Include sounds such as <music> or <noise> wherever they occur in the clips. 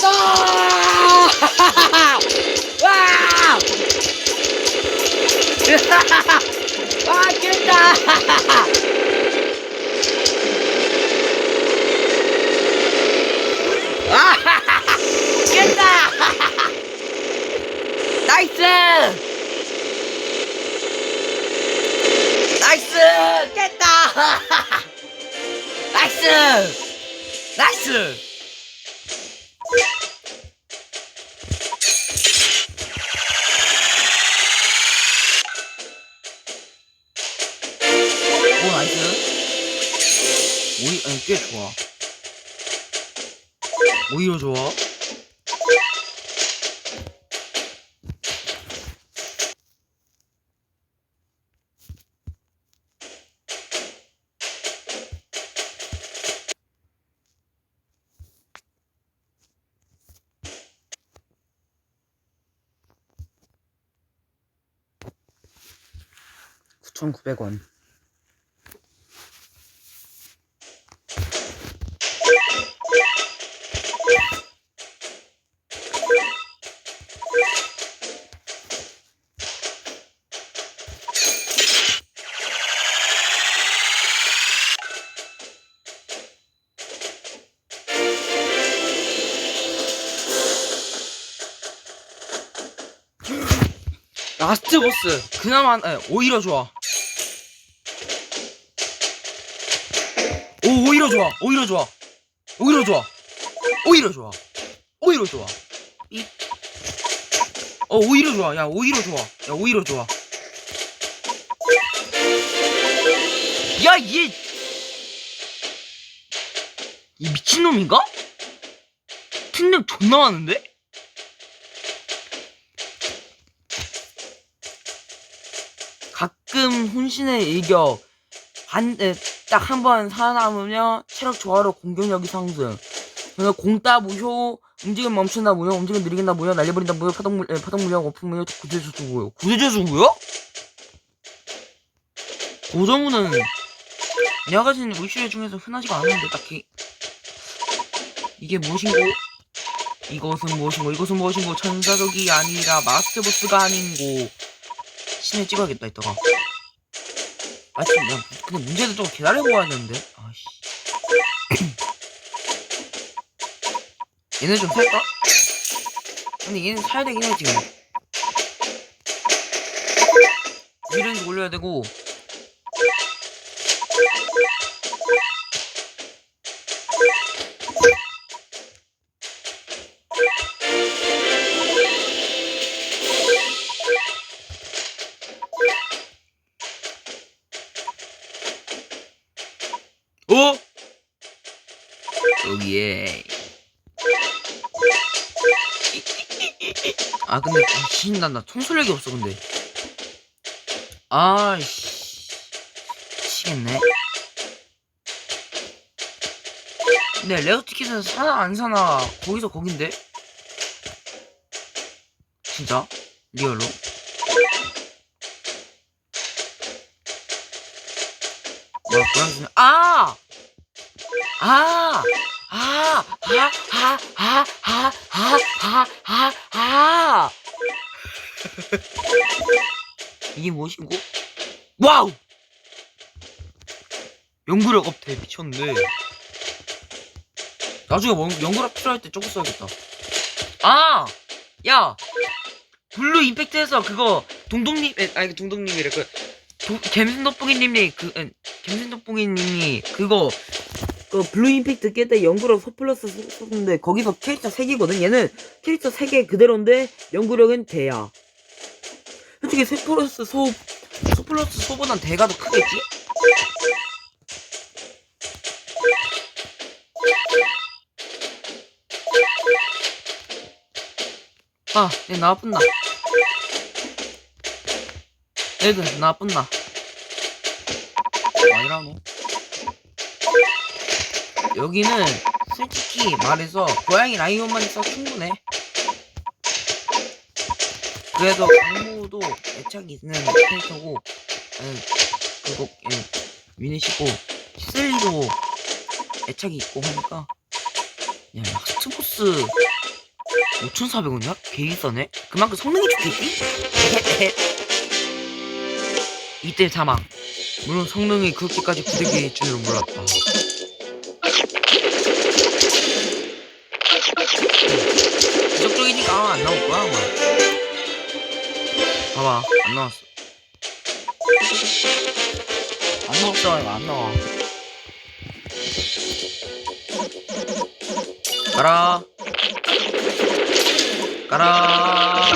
ナイスナイス蹴ったナイスナイス 꽤 좋아. 오히려 좋아. (9,900원) 라스트 보스. 그나마 에, 오히려 좋아. 오 오히려 좋아. 오히려 좋아. 오히려 좋아. 오히려 좋아. 오히려 좋아. 이... 어 오히려 좋아. 야 오히려 좋아. 야 오히려 좋아. 야얘 이 미친놈인가? 특력 존나 많은데? 가끔 혼신의 일격 딱한 번 살아남으면 체력 조화로 공격력이 상승. 그래서 공따 무효 움직임 멈춘다 무효 움직임 느리긴다 무효 날려버린다 무효 파동 물 에, 파동 물량 오픈 무효 구제수수 무효 구제수수 무효? 고정우는 내가 가진 의슈 중에서 흔하지가 않은데 딱히. 이게 무엇인고? 이것은 무엇인고? 이것은 무엇인고? 천사적이 아니라 마스터보스가 아닌고 신에 찍어야겠다 이따가. 아 지금 야 근데 문제는 좀 기다려보아야 되는데. 아씨. <clears throat> 얘네 좀 살까? 근데 얘는 사야 되긴 해 지금. 위렌즈 올려야 되고 어? 여기에. 아 근데 아, 신난다 통솔력이 없어 근데. 아이씨. 미치겠네. 근데 레어 티켓은 사나 안 사나 거기서 거긴데? 진짜? 리얼로 뭐야 고양이 아! 아! 아! 아! 아! 아! 아! 아! 아! 아! 이게 무엇인고? 와우! 연구력 업돼 미쳤는데 나중에 뭐, 연구력 필요할 때 저거 써야겠다 아! 야! 블루 임팩트에서 그거 동동님 에, 아니 동동님이래 그 도- 갬슨덕봉이님이 그 에, 갬슨덕봉이님이 그거 그 블루 임팩트 깰 때 연구력 소 플러스 썼는데 거기서 캐릭터 3개거든 얘는 캐릭터 3개 그대로인데 연구력은 대야 솔직히 소 플러스 소, 소 플러스 소보단 대가 더 크겠지? 아, 얘 나쁜다. 애들 나쁜다. 아니라노. 여기는 솔직히 말해서 고양이 라이온만 있어 충분해. 그래서 강무도 애착이 있는 캐릭터고, 에, 그리고 예, 유닛이고 시슬리도 애착이 있고 하니까 야 라스트 보스 5,400원이야? 개 비싸네? 그만큼 성능이 좋겠지? <laughs> 이때 사망. 물론 성능이 그렇게까지 부대기일 줄은 몰랐다. 지적적이니까 아마 안 나올 거야, 아마. 봐봐, 안 나왔어. 안 나왔어, 이거 안 나와. 가라. 가라.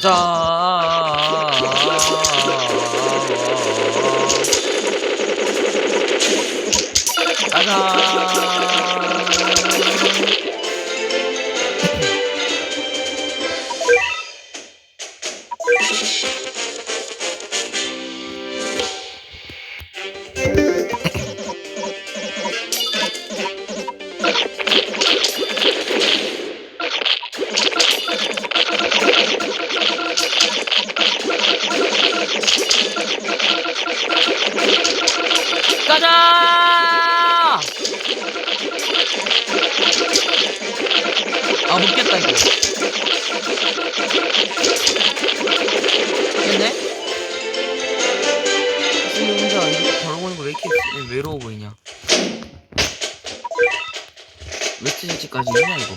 가자. 가자. 가자! 아, 못겠다, 이거. 됐네? 선생님 혼자 이렇게 걸어보는 거 왜 이렇게 외로워 보이냐? 웨트지까지 있냐, 이거?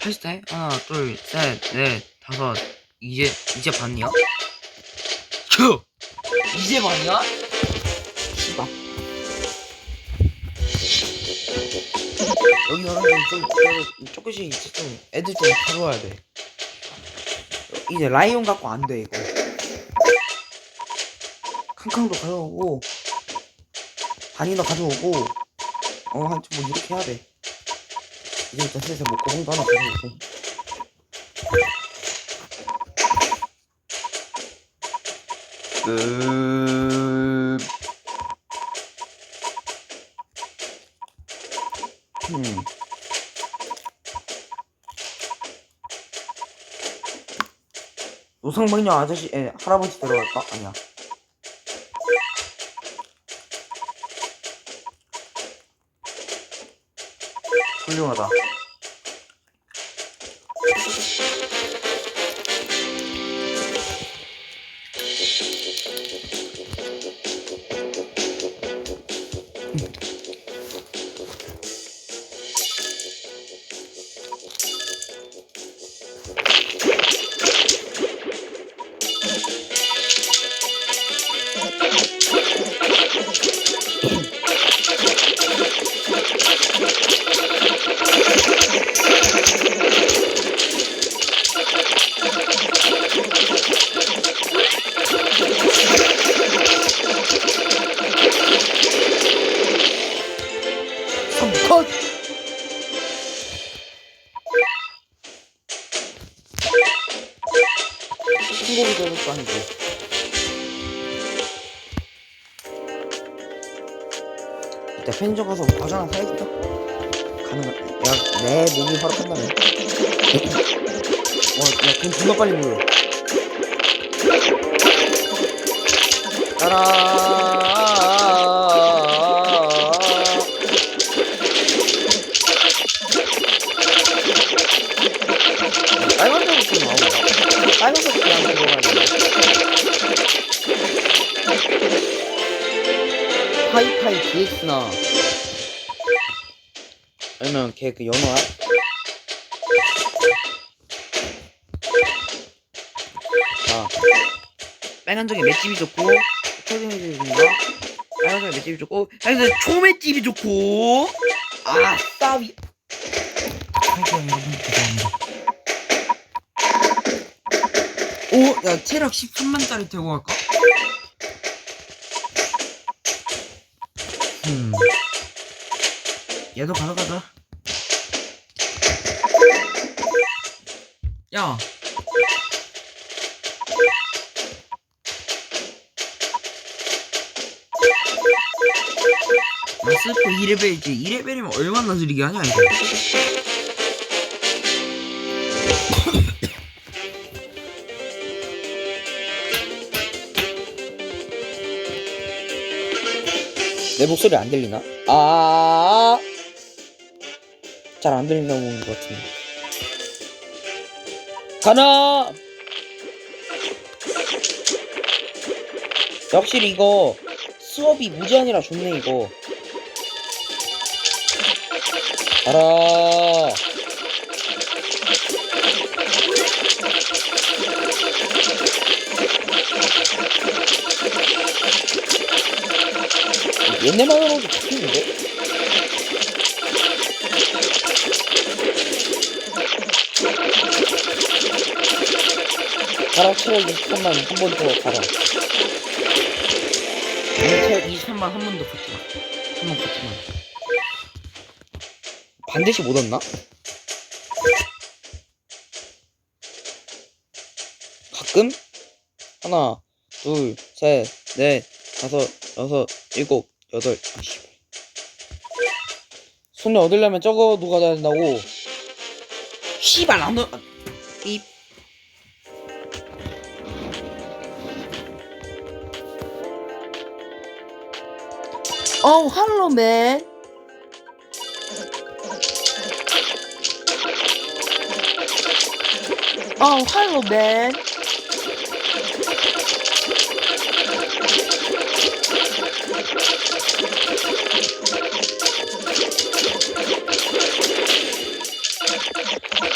80대? 하나, 둘, 셋, 넷, 다섯. 이제, 이제 반이 야? 큐! 이제 반이야? 씨발. 여기 여러분 좀, 좀 조금씩 이제 좀 애들 좀 가져와야 돼. 이제 라이온 갖고 안 돼 이거. 캉캉도 가져오고 반이너 가져오고 어한뭐 이렇게 해야 돼. 이제 일단 슬슬 뭐 고봉도 하나 가져오고. 끝. 음. 노상방뇨 아저씨, 에, 할아버지 데려갈까? 아니야. 훌륭하다. 편의점 가서 과자 하나 사야겠다. 가능한, 야, 내 몸이 허락한다면. 와, 야, 돈 존나 빨리 모여. 따라. 빨간색으로 좀 나오나? 빨간색 그냥 들어가야 되나? 파이파이 DX나 아니면 걔그 연어야? 자 빨간색에 맷집이 좋고 초딩들인가? 빨간색에 맷집이 좋고 빨간색 초맷집이 좋고 아 싸위 오, 야, 체력 13만짜리 들고 갈까? 음. 얘도 가져가자. 야. 나 스프 2레벨이지 2레벨이면 얼마나 느리게 하냐 이거 내 목소리 안 들리나? 아, 잘 안 들린다는 것 같은데. 가나! 확실히 이거 수업이 무제한이라 좋네, 이거. 알아. 옛날만으로도 바뀌는데? 가라 체력 23만 한 번 더 가라. 체력 23만 한 번도 걷지 마 한번 걷지 마. 반드시 못 얻나? 가끔? 하나 둘셋넷 다섯 여섯 일곱 여덟. 아씨. 손에 얻으려면 저거 누가 야 된다고? 씨발 안 얻... Oh, hello, man. Oh, hello, man.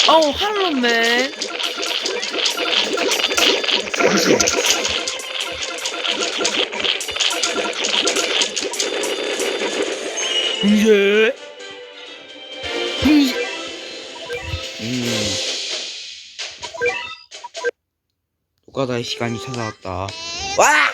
Oh, hello, man. 노가다의 시간이 찾아왔다. 와!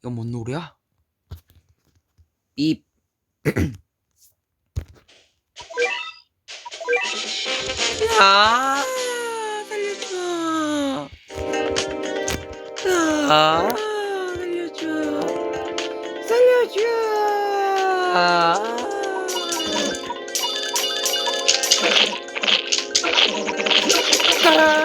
이건 뭔 노래야? 삐. <clears throat> 아 아. 살려줘. 살려줘. 아. 따